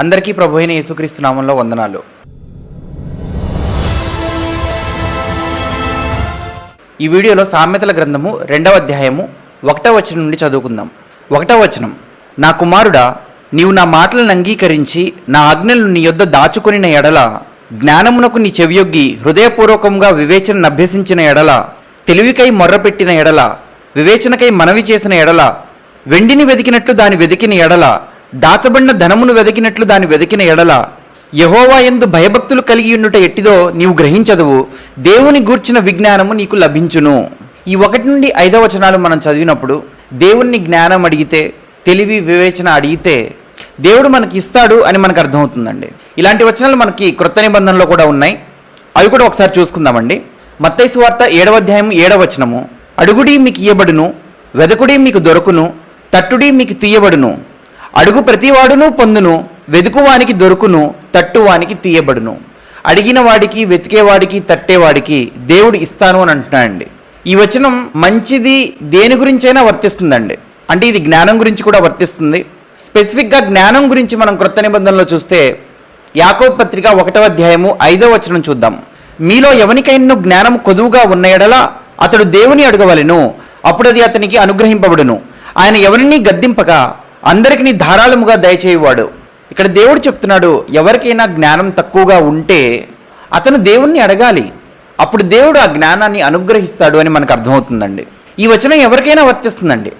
అందరికీ ప్రభు అయిన యేసుక్రీస్తు నామంలో వందనాలు. ఈ వీడియోలో సామెతల గ్రంథము రెండవ అధ్యాయము ఒకటవ వచనం నుండి చదువుకుందాం. ఒకటవ వచనం నా కుమారుడా నీవు నా మాటలను అంగీకరించి నా ఆజ్ఞలను నీ యొద్ద దాచుకునిన ఎడల జ్ఞానమునకు నీ చెవియొగ్గి హృదయపూర్వకంగా వివేచనను అభ్యసించిన ఎడల తెలివికై మొర్రపెట్టిన ఎడల వివేచనకై మనవి చేసిన ఎడల వెండిని వెదికినట్లు దాని వెదికిన ఎడల దాచబడిన ధనమును వెదికినట్లు దాని వెదికిన ఎడల యహోవా ఎందు భయభక్తులు కలిగి ఉండుట ఎట్టిదో నీవు గ్రహించదువు. దేవుని గూర్చిన విజ్ఞానము నీకు లభించును. ఈ ఒకటి నుండి ఐదవ వచనాలు మనం చదివినప్పుడు దేవుణ్ణి జ్ఞానం అడిగితే తెలివి వివేచన అడిగితే దేవుడు మనకి ఇస్తాడు అని మనకు అర్థమవుతుందండి. ఇలాంటి వచనాలు మనకి క్రొత్త నిబంధనలో కూడా ఉన్నాయి. అవి కూడా ఒకసారి చూసుకుందామండి. మత్తైసు వార్త ఏడవ అధ్యాయం ఏడవ వచనము. అడుగుడి మీకు ఇయ్యబడును వెదకుడి మీకు దొరకును తట్టుడి మీకు తీయబడును. అడుగు ప్రతివాడును పొందును వెదుకువానికి దొరుకును తట్టువానికి తీయబడును. అడిగిన వాడికి వెతికేవాడికి తట్టేవాడికి దేవుడు ఇస్తాను అని అంటున్నాడండి. ఈ వచనం మంచిది దేని గురించైనా వర్తిస్తుందండి. అంటే ఇది జ్ఞానం గురించి కూడా వర్తిస్తుంది. స్పెసిఫిక్గా జ్ఞానం గురించి మనం క్రొత్త నిబంధనలో చూస్తే యాకో పత్రిక ఒకటవ అధ్యాయము ఐదవ వచనం చూద్దాం. మీలో ఎవనికైనా జ్ఞానం కొదువుగా ఉన్న ఎడల అతడు దేవుని అడగవలెను అప్పుడు అది అతనికి అనుగ్రహింపబడును. ఆయన ఎవరిని గద్దింపక అందరికీ ధారాళముగా దయచేయవాడు. ఇక్కడ దేవుడు చెప్తున్నాడు ఎవరికైనా జ్ఞానం తక్కువగా ఉంటే అతను దేవుణ్ణి అడగాలి. అప్పుడు దేవుడు ఆ జ్ఞానాన్ని అనుగ్రహిస్తాడు అని మనకు అర్థమవుతుందండి. ఈ వచనం ఎవరికైనా వర్తిస్తుందండి.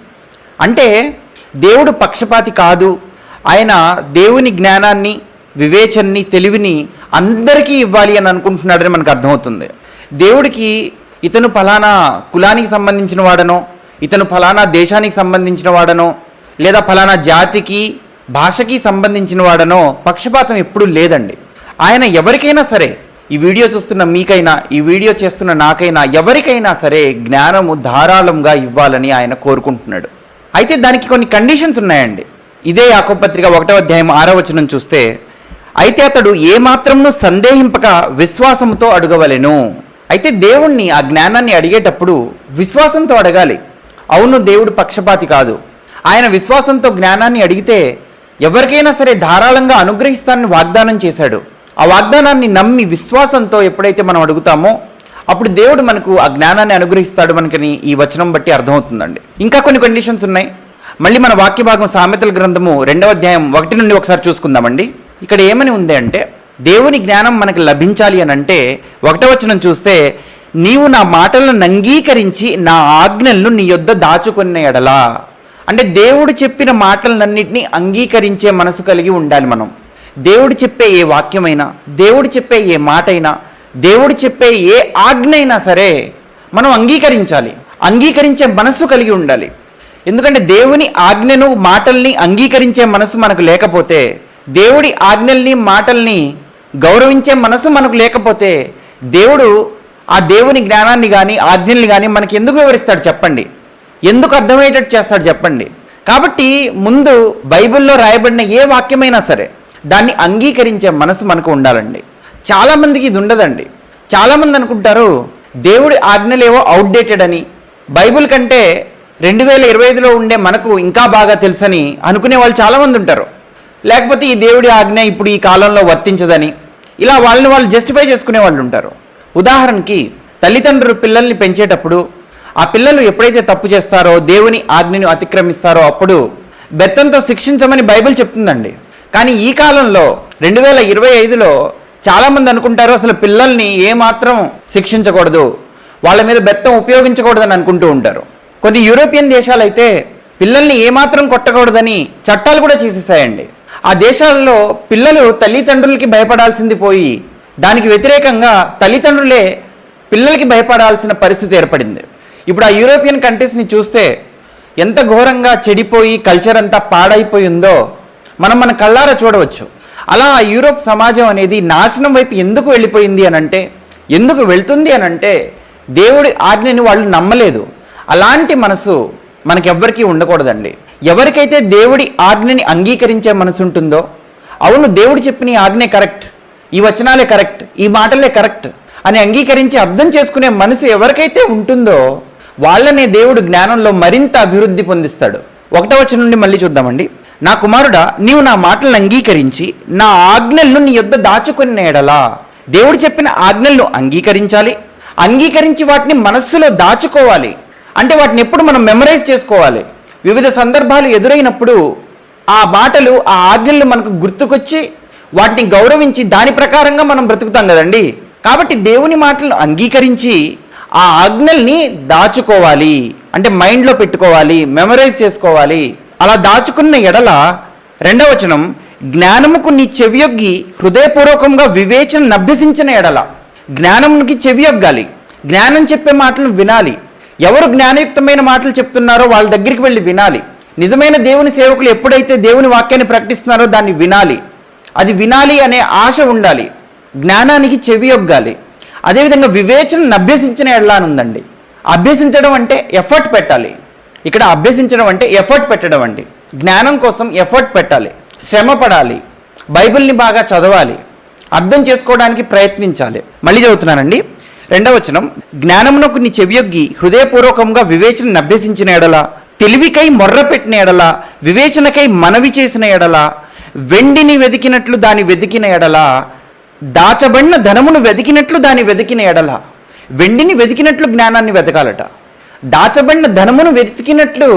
అంటే దేవుడు పక్షపాతి కాదు. ఆయన దేవుని జ్ఞానాన్ని వివేచనని తెలివిని అందరికీ ఇవ్వాలి అని అనుకుంటున్నాడని మనకు అర్థమవుతుంది. దేవుడికి ఇతను ఫలానా కులానికి సంబంధించిన వాడనో ఇతను ఫలానా దేశానికి సంబంధించిన వాడనో లేదా ఫలానా జాతికి భాషకి సంబంధించిన వాడనో పక్షపాతం ఎప్పుడూ లేదండి. ఆయన ఎవరికైనా సరే ఈ వీడియో చూస్తున్న మీకైనా ఈ వీడియో చేస్తున్న నాకైనా ఎవరికైనా సరే జ్ఞానము ధారాళంగా ఇవ్వాలని ఆయన కోరుకుంటున్నాడు. అయితే దానికి కొన్ని కండిషన్స్ ఉన్నాయండి. ఇదే యాకోపత్రిక ఒకటో అధ్యాయం ఆరో వచనం చూస్తే అయితే అతడు ఏమాత్రమును సందేహింపక విశ్వాసంతో అడగవలెను. అయితే దేవుణ్ణి ఆ జ్ఞానాన్ని అడిగేటప్పుడు విశ్వాసంతో అడగాలి. అవును దేవుడు పక్షపాతి కాదు. ఆయన విశ్వాసంతో జ్ఞానాన్ని అడిగితే ఎవరికైనా సరే ధారాళంగా అనుగ్రహిస్తానని వాగ్దానం చేశాడు. ఆ వాగ్దానాన్ని నమ్మి విశ్వాసంతో ఎప్పుడైతే మనం అడుగుతామో అప్పుడు దేవుడు మనకు ఆ జ్ఞానాన్ని అనుగ్రహిస్తాడు మనకని ఈ వచనం బట్టి అర్థమవుతుందండి. ఇంకా కొన్ని కండిషన్స్ ఉన్నాయి. మళ్ళీ మన వాక్య భాగం సామెతల గ్రంథము రెండవ అధ్యాయం ఒకటి నుండి ఒకసారి చూసుకుందామండి. ఇక్కడ ఏమని ఉంది అంటే దేవుని జ్ఞానం మనకు లభించాలి అని అంటే ఒకటో వచనం చూస్తే నీవు నా మాటలను అంగీకరించి నా ఆజ్ఞలను నీ యొద్ద దాచుకున్న ఎడలా. అంటే దేవుడు చెప్పిన మాటలన్నింటినీ అంగీకరించే మనసు కలిగి ఉండాలి మనం. దేవుడు చెప్పే ఏ వాక్యమైనా దేవుడు చెప్పే ఏ మాట అయినా దేవుడు చెప్పే ఏ ఆజ్ఞ అయినా సరే మనం అంగీకరించాలి. అంగీకరించే మనస్సు కలిగి ఉండాలి. ఎందుకంటే దేవుని ఆజ్ఞను మాటల్ని అంగీకరించే మనసు మనకు లేకపోతే దేవుడి ఆజ్ఞల్ని మాటల్ని గౌరవించే మనసు మనకు లేకపోతే దేవుడు ఆ దేవుని జ్ఞానాన్ని కానీ ఆజ్ఞల్ని కానీ మనకి ఎందుకు వివరిస్తాడు చెప్పండి? ఎందుకు అర్థమయ్యేటట్టు చేస్తాడు చెప్పండి. కాబట్టి ముందు బైబిల్లో రాయబడిన ఏ వాక్యమైనా సరే దాన్ని అంగీకరించే మనసు మనకు ఉండాలండి. చాలామందికి ఇది ఉండదండి. చాలామంది అనుకుంటారు దేవుడి ఆజ్ఞలేవో అవుట్డేటెడ్ అని బైబిల్ కంటే రెండు వేల ఇరవై ఐదులో ఉండే మనకు ఇంకా బాగా తెలుసని అనుకునే వాళ్ళు చాలామంది ఉంటారు. లేకపోతే ఈ దేవుడి ఆజ్ఞ ఇప్పుడు ఈ కాలంలో వర్తించదని ఇలా వాళ్ళని వాళ్ళు జస్టిఫై చేసుకునే వాళ్ళు ఉంటారు. ఉదాహరణకి తల్లిదండ్రులు పిల్లల్ని పెంచేటప్పుడు ఆ పిల్లలు ఎప్పుడైతే తప్పు చేస్తారో దేవుని ఆజ్ఞను అతిక్రమిస్తారో అప్పుడు బెత్తంతో శిక్షించమని బైబిల్ చెప్తుందండి. కానీ ఈ కాలంలో రెండు వేల ఇరవై ఐదులో చాలామంది అనుకుంటారు అసలు పిల్లల్ని ఏమాత్రం శిక్షించకూడదు వాళ్ళ మీద బెత్తం ఉపయోగించకూడదని అనుకుంటూ ఉంటారు. కొన్ని యూరోపియన్ దేశాలు అయితే పిల్లల్ని ఏమాత్రం కొట్టకూడదని చట్టాలు కూడా చేసేసాయండి. ఆ దేశాలలో పిల్లలు తల్లిదండ్రులకి భయపడాల్సింది పోయి దానికి వ్యతిరేకంగా తల్లిదండ్రులే పిల్లలకి భయపడాల్సిన పరిస్థితి ఏర్పడింది. ఇప్పుడు ఆ యూరోపియన్ కంట్రీస్ని చూస్తే ఎంత ఘోరంగా చెడిపోయి కల్చర్ అంతా పాడైపోయిందో మనం మన కళ్ళారా చూడవచ్చు. అలా ఆ యూరోప్ సమాజం అనేది నాశనం వైపు ఎందుకు వెళ్ళిపోయింది అని అంటే ఎందుకు వెళ్తుంది అని అంటే దేవుడి ఆజ్ఞని వాళ్ళు నమ్మలేదు. అలాంటి మనసు మనకెవ్వరికీ ఉండకూడదండి. ఎవరికైతే దేవుడి ఆజ్ఞని అంగీకరించే మనసు ఉంటుందో అవును దేవుడు చెప్పిన ఈ ఆజ్ఞే కరెక్ట్ ఈ వచనాలే కరెక్ట్ ఈ మాటలే కరెక్ట్ అని అంగీకరించి అర్థం చేసుకునే మనసు ఎవరికైతే ఉంటుందో వాళ్ళనే దేవుడు జ్ఞానంలో మరింత అభివృద్ధి పొందిస్తాడు. ఒకటో నుండి మళ్ళీ చూద్దామండి. నా కుమారుడా నీవు నా మాటలను అంగీకరించి నా ఆజ్ఞలను నీ యొద్ద దాచుకుని ఎడలా. దేవుడు చెప్పిన ఆజ్ఞలను అంగీకరించాలి. అంగీకరించి వాటిని మనస్సులో దాచుకోవాలి. అంటే వాటిని ఎప్పుడు మనం మెమరైజ్ చేసుకోవాలి. వివిధ సందర్భాలు ఎదురైనప్పుడు ఆ మాటలు ఆ ఆజ్ఞలు మనకు గుర్తుకొచ్చి వాటిని గౌరవించి దాని ప్రకారంగా మనం బ్రతుకుతాం కదండి. కాబట్టి దేవుని మాటలను అంగీకరించి ఆ ఆజ్ఞల్ని దాచుకోవాలి. అంటే మైండ్లో పెట్టుకోవాలి మెమరైజ్ చేసుకోవాలి. అలా దాచుకున్న ఎడల రెండవచనం జ్ఞానముకు నీ చెవియొగ్గి హృదయపూర్వకంగా వివేచన అభ్యసించిన ఎడల. జ్ఞానమునికి చెవియొగ్గాలి. జ్ఞానం చెప్పే మాటలు వినాలి. ఎవరు జ్ఞానయుక్తమైన మాటలు చెప్తున్నారో వాళ్ళ దగ్గరికి వెళ్ళి వినాలి. నిజమైన దేవుని సేవకులు ఎప్పుడైతే దేవుని వాక్యాన్ని ప్రకటిస్తున్నారో దాన్ని వినాలి. అది వినాలి అనే ఆశ ఉండాలి. జ్ఞానానికి చెవియొగ్గాలి. అదేవిధంగా వివేచనను అభ్యసించిన ఎడలా అని ఉందండి. అభ్యసించడం అంటే ఎఫర్ట్ పెట్టాలి. ఇక్కడ అభ్యసించడం అంటే ఎఫర్ట్ పెట్టడం అండి. జ్ఞానం కోసం ఎఫర్ట్ పెట్టాలి. శ్రమ పడాలి. బైబిల్ని బాగా చదవాలి. అర్థం చేసుకోవడానికి ప్రయత్నించాలి. మళ్ళీ చదువుతున్నానండి. రెండవ వచనం జ్ఞానమునకు నీ చెవియొగ్గి హృదయపూర్వకంగా వివేచనను అభ్యసించిన ఎడల తెలివికై మొర్ర పెట్టిన ఎడల వివేచనకై మనవి చేసిన ఎడల వెండిని వెతికినట్లు దాని వెతికిన ఎడల దాచబడిన ధనమును వెతికినట్లు దాని వెతికిన ఎడల వెండిని వెతికినట్లు జ్ఞానాన్ని వెతకాలట. దాచబడిన ధనమును వెతికినట్లు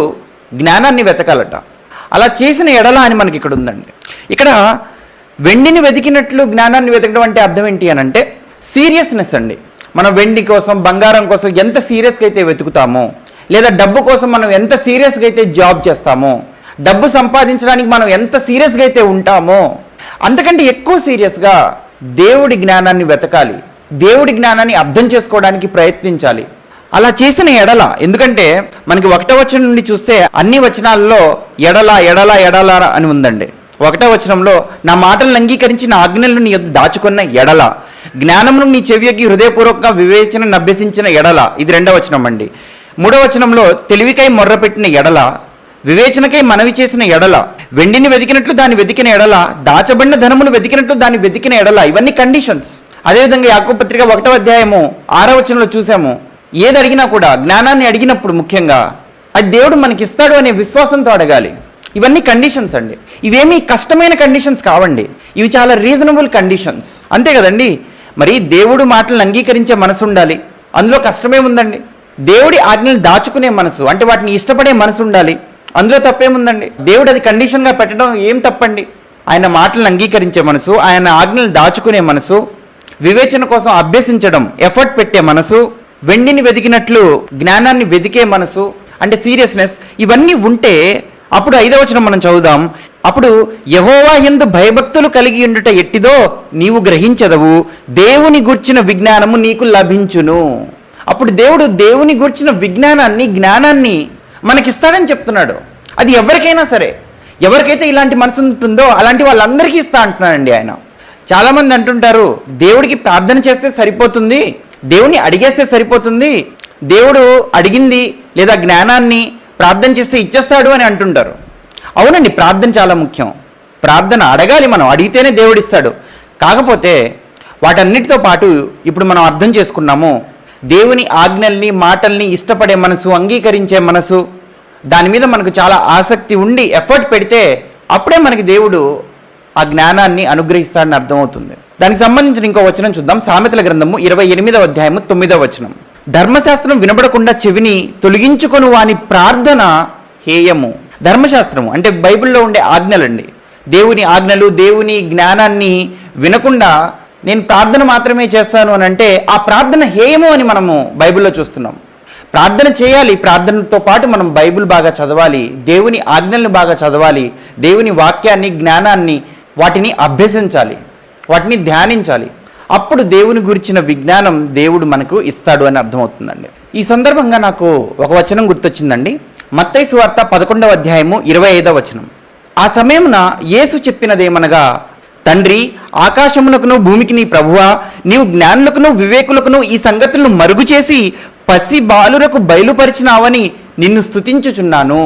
జ్ఞానాన్ని వెతకాలట. అలా చేసిన ఎడల అని మనకి ఇక్కడ ఉందండి. ఇక్కడ వెండిని వెతికినట్లు జ్ఞానాన్ని వెతకడం అంటే అర్థం ఏంటి అని అంటే సీరియస్నెస్ అండి. మనం వెండి కోసం బంగారం కోసం ఎంత సీరియస్గా అయితే వెతుకుతామో లేదా డబ్బు కోసం మనం ఎంత సీరియస్గా అయితే జాబ్ చేస్తామో డబ్బు సంపాదించడానికి మనం ఎంత సీరియస్గా అయితే ఉంటామో అంతకంటే ఎక్కువ సీరియస్గా దేవుడి జ్ఞానాన్ని వెతకాలి. దేవుడి జ్ఞానాన్ని అర్థం చేసుకోవడానికి ప్రయత్నించాలి. అలా చేసిన ఎడల ఎందుకంటే మనకి ఒకటో వచనం నుండి చూస్తే అన్ని వచనాల్లో ఎడల ఎడల ఎడల అని ఉందండి. ఒకటో వచనంలో నా మాటలను అంగీకరించి నా ఆజ్ఞలను నీ దాచుకున్న ఎడల. జ్ఞానమును నీ చెవియకి హృదయపూర్వకంగా వివేచనను అభ్యసించిన ఎడల. ఇది రెండవ వచనం అండి. మూడవ వచనంలో తెలివికై మొర్రపెట్టిన ఎడల. వివేచనకై మనవి చేసిన ఎడల వెండిని వెతికినట్లు దాన్ని వెతికిన ఎడల దాచబడిన ధనమును వెతికినట్లు దాన్ని వెతికిన ఎడల ఇవన్నీ కండిషన్స్ అదేవిధంగా యాకూబ్ పత్రిక ఒకటో అధ్యాయము ఆరో వచనంలో చూసాము. ఏది అడిగినా కూడా జ్ఞానాన్ని అడిగినప్పుడు ముఖ్యంగా అది దేవుడు మనకి ఇస్తాడు అనే విశ్వాసంతో అడగాలి. ఇవన్నీ కండిషన్స్ అండి. ఇవేమీ కష్టమైన కండిషన్స్ కావండి. ఇవి చాలా రీజనబుల్ కండిషన్స్ అంతే కదండి? మరి దేవుడు మాటలను అంగీకరించే మనసు ఉండాలి. అందులో కష్టమే ఉందండి. దేవుడి ఆజ్ఞలు దాచుకునే మనసు అంటే వాటిని ఇష్టపడే మనసు ఉండాలి. అందులో తప్పేముందండి? దేవుడు అది కండిషన్గా పెట్టడం ఏం తప్పండి? ఆయన మాటలను అంగీకరించే మనసు ఆయన ఆజ్ఞలు దాచుకునే మనసు వివేచన కోసం అభ్యసించడం ఎఫర్ట్ పెట్టే మనసు వెండిని వెతికినట్లు జ్ఞానాన్ని వెతికే మనసు అంటే సీరియస్నెస్ ఇవన్నీ ఉంటే అప్పుడు ఐదవ వచనం మనం చదువుదాం. అప్పుడు యహోవా ఎందు భయభక్తులు కలిగి ఉండుట ఎట్టిదో నీవు గ్రహించదవు. దేవుని గుర్చిన విజ్ఞానము నీకు లభించును. అప్పుడు దేవుడు దేవుని గుర్చిన విజ్ఞానాన్ని జ్ఞానాన్ని మనకిస్తాడని చెప్తున్నాడు. అది ఎవరికైనా సరే. ఎవరికైతే ఇలాంటి మనసు ఉంటుందో అలాంటి వాళ్ళందరికీ ఇస్తా అంటున్నాడండి ఆయన. చాలామంది అంటుంటారు దేవుడికి ప్రార్థన చేస్తే సరిపోతుంది దేవుని అడిగేస్తే సరిపోతుంది దేవుడు అడిగింది లేదా జ్ఞానాన్ని ప్రార్థన చేస్తే ఇచ్చేస్తాడు అని అంటుంటారు. అవునండి ప్రార్థన చాలా ముఖ్యం. ప్రార్థన అడగాలి మనం అడిగితేనే దేవుడు ఇస్తాడు కాకపోతే వాటన్నిటితో పాటు ఇప్పుడు మనం అర్థం చేసుకున్నాము దేవుని ఆజ్ఞల్ని మాటల్ని ఇష్టపడే మనసు అంగీకరించే మనసు దాని మీద మనకు చాలా ఆసక్తి ఉండి ఎఫర్ట్ పెడితే అప్పుడే మనకి దేవుడు ఆ జ్ఞానాన్ని అనుగ్రహిస్తాడని అర్థమవుతుంది. దానికి సంబంధించిన ఇంకో వచనం చూద్దాం. సామెతల గ్రంథము ఇరవై ఎనిమిదవ అధ్యాయము తొమ్మిదవ వచనం. ధర్మశాస్త్రం వినబడకుండా చెవిని తొలగించుకొను వాని ప్రార్థన హేయము. ధర్మశాస్త్రము అంటే బైబిల్లో ఉండే ఆజ్ఞలండి. దేవుని ఆజ్ఞలు దేవుని జ్ఞానాన్ని వినకుండా నేను ప్రార్థన మాత్రమే చేస్తాను అని అంటే ఆ ప్రార్థన హేయము అని మనము బైబిల్లో చూస్తున్నాం. ప్రార్థన చేయాలి ప్రార్థనతో పాటు మనం బైబిల్ బాగా చదవాలి దేవుని ఆజ్ఞల్ని బాగా చదవాలి దేవుని వాక్యాన్ని జ్ఞానాన్ని వాటిని అభ్యసించాలి వాటిని ధ్యానించాలి. అప్పుడు దేవుని గురించిన విజ్ఞానం దేవుడు మనకు ఇస్తాడు అని అర్థమవుతుందండి. ఈ సందర్భంగా నాకు ఒక వచనం గుర్తొచ్చిందండి. మత్తైసు వార్త పదకొండవ అధ్యాయము ఇరవై ఐదవ వచనం. ఆ సమయమున యేసు చెప్పినదేమనగా తండ్రి ఆకాశమునకును భూమికి నీ ప్రభువా నీవు జ్ఞానులకును వివేకులకును ఈ సంగతులను మరుగు చేసి పసి బాలురకు బయలుపరిచినావని నిన్ను స్తుతించుచున్నాను.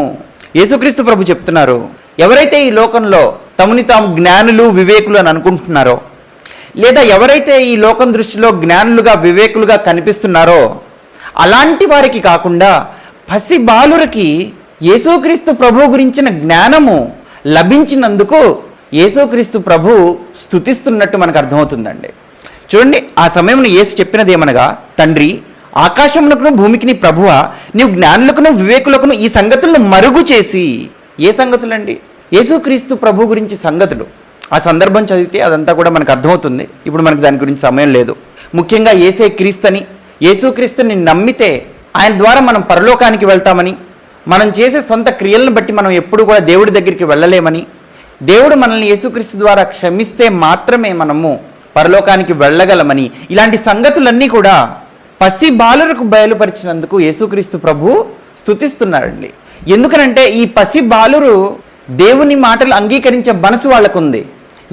యేసుక్రీస్తు ప్రభు చెప్తున్నారు ఎవరైతే ఈ లోకంలో తమని తాము జ్ఞానులు వివేకులు అని అనుకుంటున్నారో లేదా ఎవరైతే ఈ లోకం దృష్టిలో జ్ఞానులుగా వివేకులుగా కనిపిస్తున్నారో అలాంటి వారికి కాకుండా పసి బాలురకి యేసుక్రీస్తు ప్రభు గురించిన జ్ఞానము లభించినందుకు యేసుక్రీస్తు ప్రభు స్తుతిస్తున్నట్టు మనకు అర్థమవుతుందండి. చూడండి ఆ సమయంలో యేసు చెప్పినది ఏమనగా తండ్రి ఆకాశమునకును భూమికిని ప్రభువ నీవు జ్ఞానులకును వివేకులకును ఈ సంగతులను మరుగు చేసి. ఏ సంగతులండి? యేసుక్రీస్తు ప్రభు గురించి సంగతులు. ఆ సందర్భం చదివితే అదంతా కూడా మనకు అర్థమవుతుంది. ఇప్పుడు మనకు దాని గురించి సమయం లేదు. ముఖ్యంగా ఏసే క్రీస్తని యేసుక్రీస్తుని నమ్మితే ఆయన ద్వారా మనం పరలోకానికి వెళ్తామని మనం చేసే సొంత క్రియలను బట్టి మనం ఎప్పుడు కూడా దేవుడి దగ్గరికి వెళ్ళలేమని దేవుడు మనల్ని యేసుక్రీస్తు ద్వారా క్షమిస్తే మాత్రమే మనము పరలోకానికి వెళ్ళగలమని ఇలాంటి సంగతులన్నీ కూడా పసి బాలులకు బయలుపరిచినందుకు యేసుక్రీస్తు ప్రభు స్తుతిస్తున్నాడండి. ఎందుకనంటే ఈ పసి బాలురు దేవుని మాటలు అంగీకరించే మనసు వాళ్ళకుంది.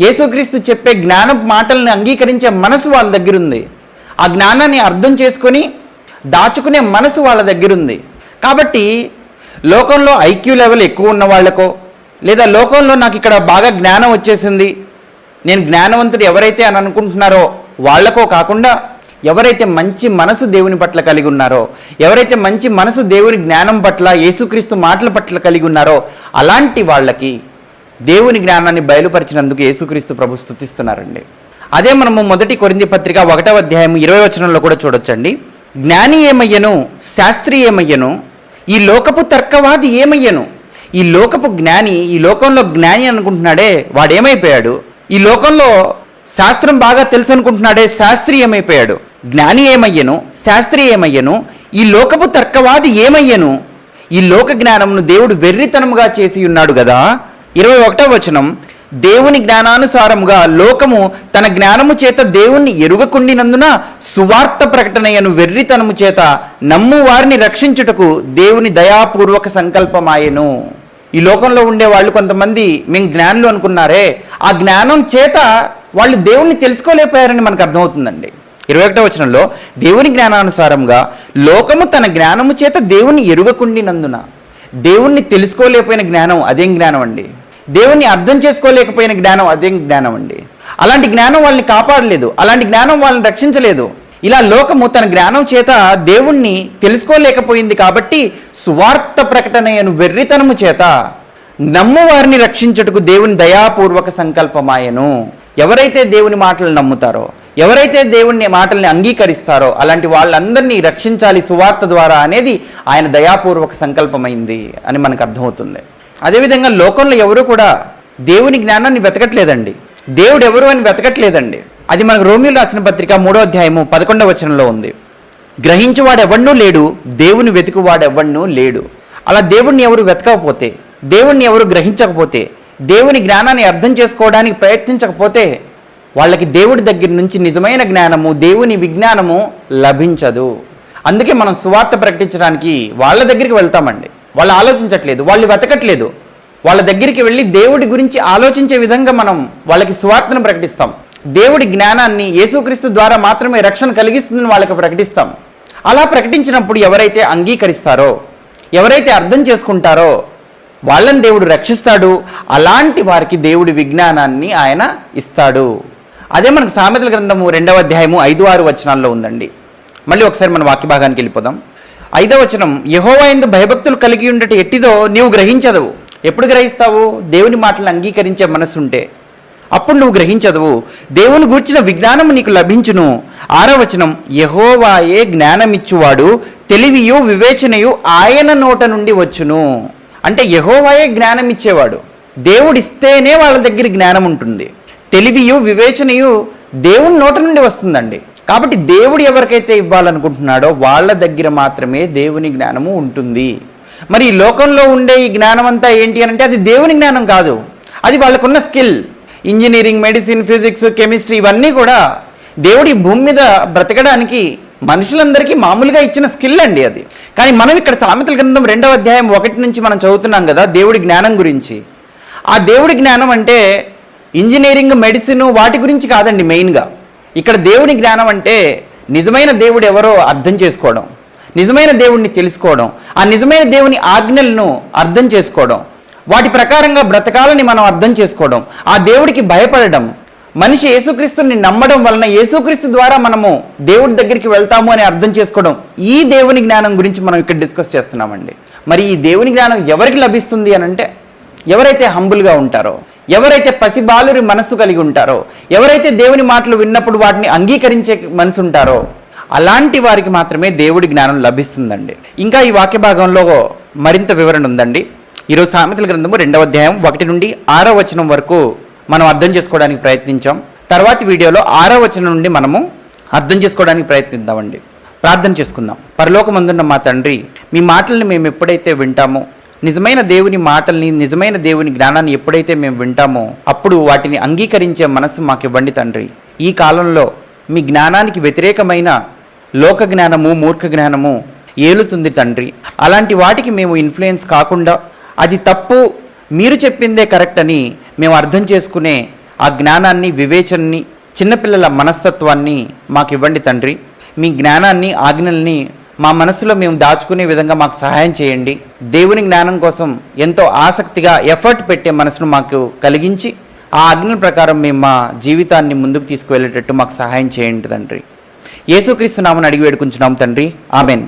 యేసుక్రీస్తు చెప్పే జ్ఞాన మాటలను అంగీకరించే మనసు వాళ్ళ దగ్గర ఉంది ఆ జ్ఞానాన్ని అర్థం చేసుకొని దాచుకునే మనసు వాళ్ళ దగ్గర ఉంది కాబట్టి లోకంలో ఐక్యూ లెవెల్ ఎక్కువ ఉన్న వాళ్ళకో లేదా లోకంలో నాకు ఇక్కడ బాగా జ్ఞానం వచ్చేసింది. నేను జ్ఞానవంతుడు ఎవరైతే అని అనుకుంటున్నారో వాళ్ళకో కాకుండా ఎవరైతే మంచి మనసు దేవుని పట్ల కలిగి ఉన్నారో ఎవరైతే మంచి మనసు దేవుని జ్ఞానం పట్ల యేసుక్రీస్తు మాటల పట్ల కలిగి ఉన్నారో అలాంటి వాళ్ళకి దేవుని జ్ఞానాన్ని బయలుపరిచినందుకు యేసుక్రీస్తు ప్రభు స్థుతిస్తున్నారండి అదే మనము మొదటి కొరింది పత్రిక ఒకటవ అధ్యాయం ఇరవై వచనంలో కూడా చూడొచ్చండి. జ్ఞాని ఏమయ్యను? శాస్త్రి ఏమయ్యను? ఈ లోకపు తర్కవాది ఏమయ్యను? ఈ లోకపు జ్ఞాని ఈ లోకంలో జ్ఞాని అనుకుంటున్నాడే వాడేమైపోయాడు? ఈ లోకంలో శాస్త్రం బాగా తెలుసు అనుకుంటున్నాడే శాస్త్రి ఏమైపోయాడు? జ్ఞాని ఏమయ్యను? శాస్త్రి ఏమయ్యను? ఈ లోకపు తర్కవాది ఏమయ్యను? ఈ లోక జ్ఞానమును దేవుడు వెర్రితనముగా చేసి ఉన్నాడు కదా? ఇరవై ఒకటో వచనం దేవుని జ్ఞానానుసారముగా లోకము తన జ్ఞానము చేత దేవుణ్ణి ఎరుగకుండినందున సువార్త ప్రకటనయను వెర్రితనము చేత నమ్ము వారిని రక్షించుటకు దేవుని దయాపూర్వక సంకల్పమాయెను. ఈ లోకంలో ఉండే వాళ్ళు కొంతమంది మేము జ్ఞానులు అనుకున్నారే ఆ జ్ఞానం చేత వాళ్ళు దేవుణ్ణి తెలుసుకోలేకపోయారని మనకు అర్థమవుతుందండి. ఇరవై ఒకటో వచనంలో దేవుని జ్ఞానానుసారంగా లోకము తన జ్ఞానము చేత దేవుని ఎరుగకుండినందున. దేవుణ్ణి తెలుసుకోలేకపోయిన జ్ఞానం అదేం జ్ఞానం అండి? దేవుణ్ణి అర్థం చేసుకోలేకపోయిన జ్ఞానం అదేం జ్ఞానం అండి? అలాంటి జ్ఞానం వాళ్ళని కాపాడలేదు అలాంటి జ్ఞానం వాళ్ళని రక్షించలేదు. ఇలా లోకము తన జ్ఞానం చేత దేవుణ్ణి తెలుసుకోలేకపోయింది కాబట్టి సువార్త ప్రకటనయను వెర్రితనము చేత నమ్మువారిని రక్షించుటకు దేవుని దయాపూర్వక సంకల్పమాయను. ఎవరైతే దేవుని మాటలు నమ్ముతారో ఎవరైతే దేవుని మాటల్ని అంగీకరిస్తారో అలాంటి వాళ్ళందరినీ రక్షించాలి సువార్త ద్వారా అనేది ఆయన దయాపూర్వక సంకల్పమైంది అని మనకు అర్థమవుతుంది. అదేవిధంగా లోకంలో ఎవరు కూడా దేవుని జ్ఞానాన్ని వెతకట్లేదండి. దేవుడు ఎవరు అని వెతకట్లేదండి. అది మనకు రోమియోలు రాసిన పత్రిక మూడో అధ్యాయము పదకొండవ వచనంలో ఉంది. గ్రహించువాడెవన్నూ లేడు దేవుని వెతుకువాడెవన్నూ లేడు. అలా దేవుణ్ణి ఎవరు వెతకకపోతే దేవుణ్ణి ఎవరు గ్రహించకపోతే దేవుని జ్ఞానాన్ని అర్థం చేసుకోవడానికి ప్రయత్నించకపోతే వాళ్ళకి దేవుడి దగ్గర నుంచి నిజమైన జ్ఞానము దేవుని విజ్ఞానము లభించదు. అందుకే మనం సువార్త ప్రకటించడానికి వాళ్ళ దగ్గరికి వెళ్తామండి. వాళ్ళు ఆలోచించట్లేదు వాళ్ళు వెతకట్లేదు. వాళ్ళ దగ్గరికి వెళ్ళి దేవుడి గురించి ఆలోచించే విధంగా మనం వాళ్ళకి సువార్తను ప్రకటిస్తాం. దేవుడి జ్ఞానాన్ని యేసుక్రీస్తు ద్వారా మాత్రమే రక్షణ కలిగిస్తుందని వాళ్ళకి ప్రకటిస్తాం. అలా ప్రకటించినప్పుడు ఎవరైతే అంగీకరిస్తారో ఎవరైతే అర్థం చేసుకుంటారో వాళ్ళని దేవుడు రక్షిస్తాడు. అలాంటి వారికి దేవుడి విజ్ఞానాన్ని ఆయన ఇస్తాడు. అదే మనకు సామెతల గ్రంథము రెండవ అధ్యాయము ఐదు ఆరు వచనాల్లో ఉందండి. మళ్ళీ ఒకసారి మన వాక్య భాగానికి వెళ్ళిపోదాం. ఐదవ వచనం యహోవా ఎందు భయభక్తులు కలిగి ఉండట ఎట్టిదో నీవు గ్రహించదవు. ఎప్పుడు గ్రహిస్తావు? దేవుని మాటలు అంగీకరించే మనసుంటే. అప్పుడు నువ్వు గ్రహించదవు. దేవుని గూర్చిన విజ్ఞానం నీకు లభించును. ఆరవచనం యహోవాయే జ్ఞానమిచ్చువాడు తెలివియు వివేచనయు ఆయన నోట నుండి వచ్చును. అంటే యహోవాయే జ్ఞానం ఇచ్చేవాడు దేవుడిస్తేనే వాళ్ళ దగ్గర జ్ఞానం ఉంటుంది. తెలివియు వివేచనయు దేవుని నోట నుండి వస్తుందండి. కాబట్టి దేవుడు ఎవరికైతే ఇవ్వాలనుకుంటున్నాడో వాళ్ళ దగ్గర మాత్రమే దేవుని జ్ఞానము ఉంటుంది. మరి ఈ లోకంలో ఉండే ఈ జ్ఞానం అంతా ఏంటి అని అంటే అది దేవుని జ్ఞానం కాదు. అది వాళ్ళకున్న skill. Engineering medicine physics chemistry ఇవన్నీ కూడా దేవుడి భూమి మీద బ్రతకడానికి మనుషులందరికీ మామూలుగా ఇచ్చిన స్కిల్ అండి అది. కానీ మనం ఇక్కడ సామెతల గ్రంథం రెండవ అధ్యాయం ఒకటి నుంచి మనం చదువుతున్నాం కదా దేవుడి జ్ఞానం గురించి. ఆ దేవుడి జ్ఞానం అంటే ఇంజనీరింగ్ మెడిసిన్ వాటి గురించి కాదండి మెయిన్గా. ఇక్కడ దేవుని జ్ఞానం అంటే నిజమైన దేవుడు ఎవరో అర్థం చేసుకోవడం నిజమైన దేవుణ్ణి తెలుసుకోవడం ఆ నిజమైన దేవుని ఆజ్ఞలను అర్థం చేసుకోవడం. వాటి ప్రకారంగా బ్రతకాలని మనం అర్థం చేసుకోవడం ఆ దేవుడికి భయపడడం మనిషి యేసుక్రీస్తుని నమ్మడం వలన యేసుక్రీస్తు ద్వారా మనము దేవుడి దగ్గరికి వెళ్తాము అని అర్థం చేసుకోవడం ఈ దేవుని జ్ఞానం గురించి మనం ఇక్కడ డిస్కస్ చేస్తున్నామండి. మరి ఈ దేవుని జ్ఞానం ఎవరికి లభిస్తుంది అని అంటే ఎవరైతే హంబుల్గా ఉంటారో ఎవరైతే పసిబాలురి మనస్సు కలిగి ఉంటారో ఎవరైతే దేవుని మాటలు విన్నప్పుడు వాటిని అంగీకరించే మనసు ఉంటారో అలాంటి వారికి మాత్రమే దేవుడి జ్ఞానం లభిస్తుందండి. ఇంకా ఈ వాక్య భాగంలో మరింత వివరణ ఉందండి. ఈరోజు సామెతల గ్రంథము రెండవ అధ్యాయం ఒకటి నుండి ఆరో వచనం వరకు మనం అర్థం చేసుకోవడానికి ప్రయత్నించాం. తర్వాతి వీడియోలో ఆరో వచనం నుండి మనము అర్థం చేసుకోవడానికి ప్రయత్నిద్దామండి. ప్రార్థన చేసుకుందాం. పరలోకమందున్న మా తండ్రి మీ మాటల్ని మేము ఎప్పుడైతే వింటామో నిజమైన దేవుని మాటల్ని నిజమైన దేవుని జ్ఞానాన్ని ఎప్పుడైతే మేము వింటామో అప్పుడు వాటిని అంగీకరించే మనసు మాకు ఇవ్వండి తండ్రి. ఈ కాలంలో మీ జ్ఞానానికి వ్యతిరేకమైన లోక జ్ఞానము మూర్ఖ జ్ఞానము ఏలుతుంది తండ్రి. అలాంటి వాటికి మేము ఇన్ఫ్లుయెన్స్ కాకుండా అది తప్పు. మీరు చెప్పిందే కరెక్ట్ అని మేము అర్థం చేసుకునే ఆ జ్ఞానాన్ని వివేచనని చిన్నపిల్లల మనస్తత్వాన్ని మాకు ఇవ్వండి తండ్రి. మీ జ్ఞానాన్ని ఆజ్ఞల్ని మా మనసులో మేము దాచుకునే విధంగా మాకు సహాయం చేయండి. దేవుని జ్ఞానం కోసం ఎంతో ఆసక్తిగా ఎఫర్ట్ పెట్టే మనసును మాకు కలిగించి ఆ ఆజ్ఞల ప్రకారం మేము మా జీవితాన్ని ముందుకు తీసుకువెళ్ళేటట్టు మాకు సహాయం చేయండి తండ్రి. యేసుక్రీస్తు నామని అడిగి వేడుకుంటున్నాం తండ్రి. ఆమెన్.